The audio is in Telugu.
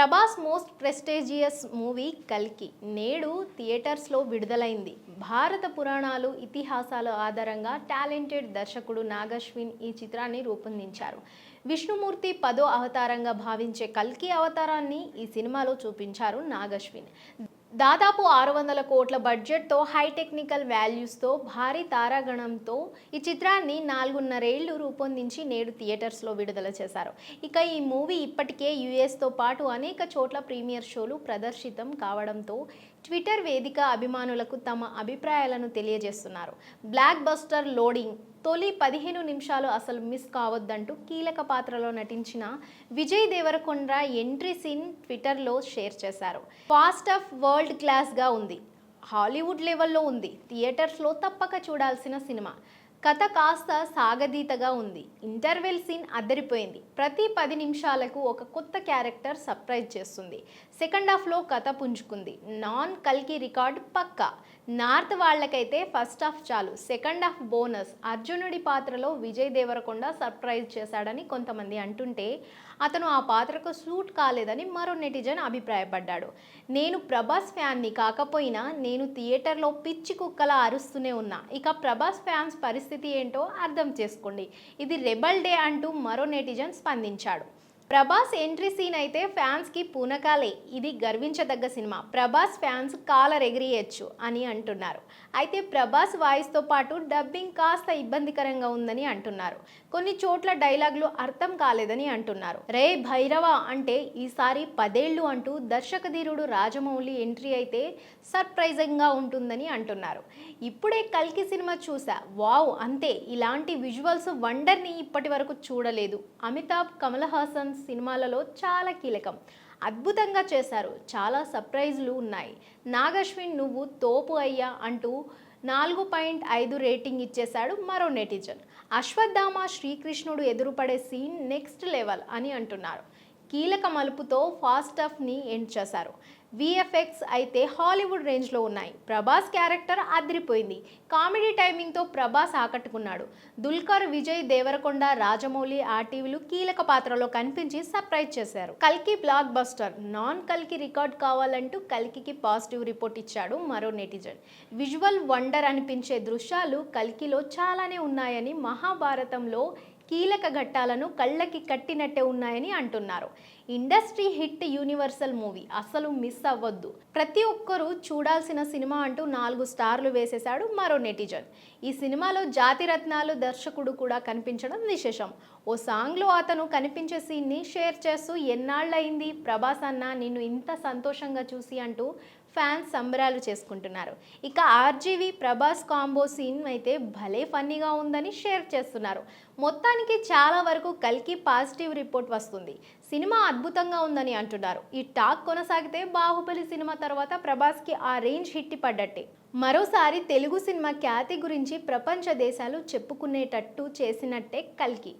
ప్రభాస్ మోస్ట్ ప్రెస్టేజియస్ మూవీ కల్కి. నేడు థియేటర్స్లో విడుదలైంది. భారత పురాణాలు ఇతిహాసాల ఆధారంగా టాలెంటెడ్ దర్శకుడు నాగశ్విన్ ఈ చిత్రాన్ని రూపొందించారు. విష్ణుమూర్తి పదో అవతారంగా భావించే కల్కి అవతారాన్ని ఈ సినిమాలో చూపించారు నాగశ్విన్. దాదాపు ఆరు వందల కోట్ల బడ్జెట్తో హై టెక్నికల్ వాల్యూస్తో భారీ తారాగణంతో ఈ చిత్రాన్ని నాలుగున్నరేళ్ళు రూపొందించి నేడు థియేటర్స్లో విడుదల చేశారు. ఇక ఈ మూవీ ఇప్పటికే యుఎస్తో పాటు అనేక చోట్ల ప్రీమియర్ షోలు ప్రదర్శితం కావడంతో ట్విట్టర్ వేదిక అభిమానులకు తమ అభిప్రాయాలను తెలియజేస్తున్నారు. బ్లాక్ బస్టర్ లోడింగ్ తొలి పదిహేను నిమిషాలు అసలు మిస్ కావద్దంటూ కీలక పాత్రలో నటించిన విజయ్ దేవరకొండ ఎంట్రీ సీన్ ట్విట్టర్లో షేర్ చేశారు. ఫాస్ట్ ఆఫ్ వరల్డ్ క్లాస్గా ఉంది. హాలీవుడ్ లెవెల్లో ఉంది. థియేటర్స్లో తప్పక చూడాల్సిన సినిమా. కథ కాస్త సాగదీతగా ఉంది. ఇంటర్వెల్ సీన్ అద్దరిపోయింది. ప్రతి పది నిమిషాలకు ఒక కొత్త క్యారెక్టర్ సర్ప్రైజ్ చేస్తుంది. సెకండ్ హాఫ్లో కథ పుంజుకుంది. నాన్ కల్కి రికార్డ్ పక్కా. నార్త్ వాళ్ళకైతే ఫస్ట్ హాఫ్ చాలు. Second half bonus. అర్జునుడి పాత్రలో విజయ్ దేవరకొండ సర్ప్రైజ్ చేశాడని కొంతమంది అంటుంటే అతను ఆ పాత్రకు సూట్ కాలేదని మరో నెటిజన్ అభిప్రాయపడ్డాడు. నేను ప్రభాస్ ఫ్యాన్ని కాకపోయినా నేను థియేటర్లో పిచ్చి కుక్కలా అరుస్తూనే ఉన్నా. ఇక ప్రభాస్ ఫ్యాన్స్ పరిస్థితి ఏంటో అర్థం చేసుకోండి. ఇది రెబల్ డే అంటూ మరో నెటిజన్ స్పందించాడు. ప్రభాస్ ఎంట్రీ సీన్ అయితే ఫ్యాన్స్కి పూనకాలే. ఇది గర్వించదగ్గ సినిమా. ప్రభాస్ ఫ్యాన్స్ కాలర్ ఎగిరియచ్చు అని అంటున్నారు. అయితే ప్రభాస్ వాయిస్తో పాటు డబ్బింగ్ కాస్త ఇబ్బందికరంగా ఉందని అంటున్నారు. కొన్ని చోట్ల డైలాగులు అర్థం కాలేదని అంటున్నారు. రే భైరవ అంటే ఈసారి పదేళ్ళు అంటూ దర్శకధీరుడు రాజమౌళి ఎంట్రీ అయితే సర్ప్రైజింగ్గా ఉంటుందని అంటున్నారు. ఇప్పుడే కల్కి సినిమా చూసా. వావ్ అంతే. ఇలాంటి విజువల్స్ వండర్ని ఇప్పటి వరకు చూడలేదు. అమితాబ్ కమల్ హాసన్ సినిమాలలో చాలా కీలకం. అద్భుతంగా చేశారు. చాలా సర్ప్రైజ్లు ఉన్నాయి. నాగశ్విన్ నువ్వు తోపు అయ్యా అంటూ నాలుగు పాయింట్ ఐదు రేటింగ్ ఇచ్చేశాడు మరో నెటిజన్. అశ్వత్థామ శ్రీకృష్ణుడు ఎదురుపడే సీన్ నెక్స్ట్ లెవెల్ అని అంటున్నారు. కీలక మలుపుతో ఫాస్ట్ని ఎండ్ చేశారు. విఎఫ్ఎక్స్ అయితే హాలీవుడ్ రేంజ్లో ఉన్నాయి. ప్రభాస్ క్యారెక్టర్ అదిరిపోయింది. కామెడీ టైమింగ్తో ప్రభాస్ ఆకట్టుకున్నాడు. దుల్కర్ విజయ్ దేవరకొండ రాజమౌళి ఆర్టీవీలు కీలక పాత్రలో కనిపించి సర్ప్రైజ్ చేశారు. కల్కి బ్లాక్ బస్టర్ నాన్ కల్కి రికార్డ్ కావాలంటూ కల్కికి పాజిటివ్ రిపోర్ట్ ఇచ్చాడు మరో నెటిజన్. విజువల్ వండర్ అనిపించే దృశ్యాలు కల్కిలో చాలానే ఉన్నాయని మహాభారతంలో కీలక ఘట్టాలను కళ్ళకి కట్టినట్టే ఉన్నాయని అంటున్నారు. ఇండస్ట్రీ హిట్ యూనివర్సల్ మూవీ అసలు మిస్ అవ్వద్దు. ప్రతి ఒక్కరూ చూడాల్సిన సినిమా అంటూ నాలుగు స్టార్లు వేసేశాడు మరో నెటిజన్. ఈ సినిమాలో జాతిరత్నాలు దర్శకుడు కూడా కనిపించడం విశేషం. ఓ సాంగ్లో అతను కనిపించే సీన్ని షేర్ చేస్తూ ఎన్నాళ్ళయింది ప్రభాస్ అన్న నిన్ను ఇంత సంతోషంగా చూసి అంటూ ఫ్యాన్స్ సంబరాలు చేసుకుంటున్నారు. ఇక ఆర్జీవి ప్రభాస్ కాంబో సీన్ అయితే భలే ఫన్నీగా ఉందని షేర్ చేస్తున్నారు. మొత్తానికి చాలా వరకు కల్కి పాజిటివ్ రిపోర్ట్ వస్తుంది. సినిమా అద్భుతంగా ఉందని అంటున్నారు. ఈ టాక్ కొనసాగితే బాహుబలి సినిమా తర్వాత ప్రభాస్కి ఆ రేంజ్ హిట్ పడ్డట్టే. మరోసారి తెలుగు సినిమా ఖ్యాతి గురించి ప్రపంచ దేశాలు చెప్పుకునేటట్టు చేసినట్టే కల్కి.